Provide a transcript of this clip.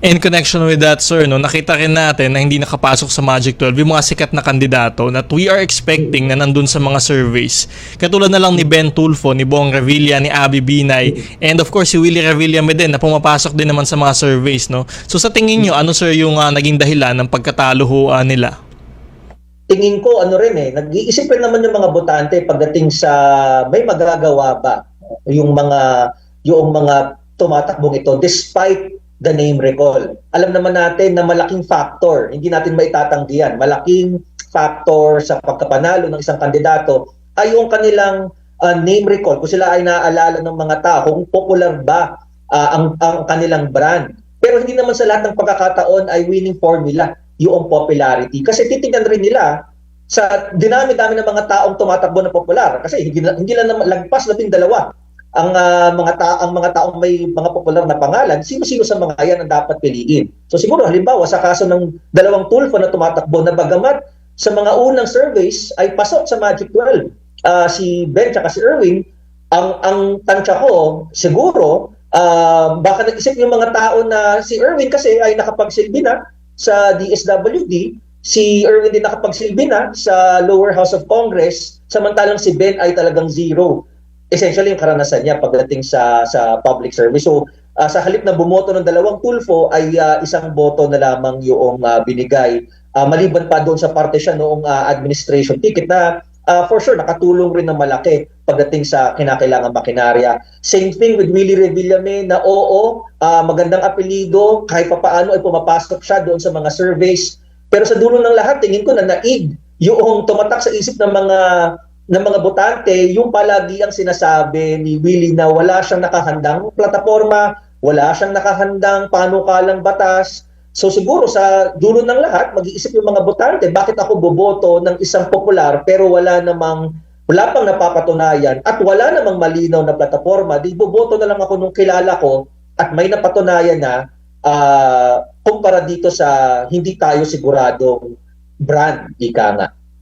In connection with that, sir, no, nakita rin natin na hindi nakapasok sa Magic 12 yung mga sikat na kandidato that we are expecting na nandun sa mga surveys. Katulad na lang ni Ben Tulfo, ni Bong Revilla, ni Abby Binay, and of course si Willie Revilla din na pumapasok din naman sa mga surveys. No? So sa tingin nyo, ano sir yung ah, naging dahilan ng pagkatalo ho, nila? tingin ko ano rin eh, nag-iisip rin naman yung mga botante pagdating sa may magagawa ba yung mga yung mga tumatakbong ito despite the name recall. Alam naman natin na malaking factor, hindi natin maitatanggi yan, malaking factor sa pagkapanalo ng isang kandidato ay yung kanilang uh, name recall, kung sila ay naaalala ng mga tao, kung popular ba uh, ang, ang kanilang brand. Pero hindi naman sa lahat ng pagkakataon ay winning formula yung popularity. Kasi titingnan rin nila sa dinami-dami ng mga taong tumatakbo na popular kasi hindi, hindi lang lagpas labing dalawa ang uh, mga ta ang mga taong may mga popular na pangalan, sino-sino sa mga yan ang dapat piliin. So siguro halimbawa sa kaso ng dalawang tulfo na tumatakbo na bagamat sa mga unang surveys ay pasok sa Magic 12. Uh, si Ben at si Erwin, ang ang tansya ko siguro uh, baka nag-isip yung mga tao na si Erwin kasi ay nakapagsilbi na sa DSWD, si Erwin din nakapagsilbi na sa lower house of Congress, samantalang si Ben ay talagang zero essentially yung karanasan niya pagdating sa sa public service. So uh, sa halip na bumoto ng dalawang tulfo ay uh, isang boto na lamang yung uh, binigay. Uh, maliban pa doon sa parte siya noong uh, administration ticket na uh, for sure nakatulong rin ng malaki pagdating sa kinakailangan makinarya. Same thing with Willie Revillame na oo, uh, magandang apelido, kahit papaano ay pumapasok siya doon sa mga surveys. Pero sa dulo ng lahat, tingin ko na naig yung tumatak sa isip ng mga ng mga botante, yung palagi ang sinasabi ni Willie na wala siyang nakahandang plataforma, wala siyang nakahandang panukalang batas. So siguro sa dulo ng lahat, mag-iisip yung mga botante, bakit ako boboto ng isang popular pero wala namang wala pang napapatunayan at wala namang malinaw na plataforma, di boboto na lang ako nung kilala ko at may napatunayan na uh, kumpara dito sa hindi tayo siguradong brand, ika nga.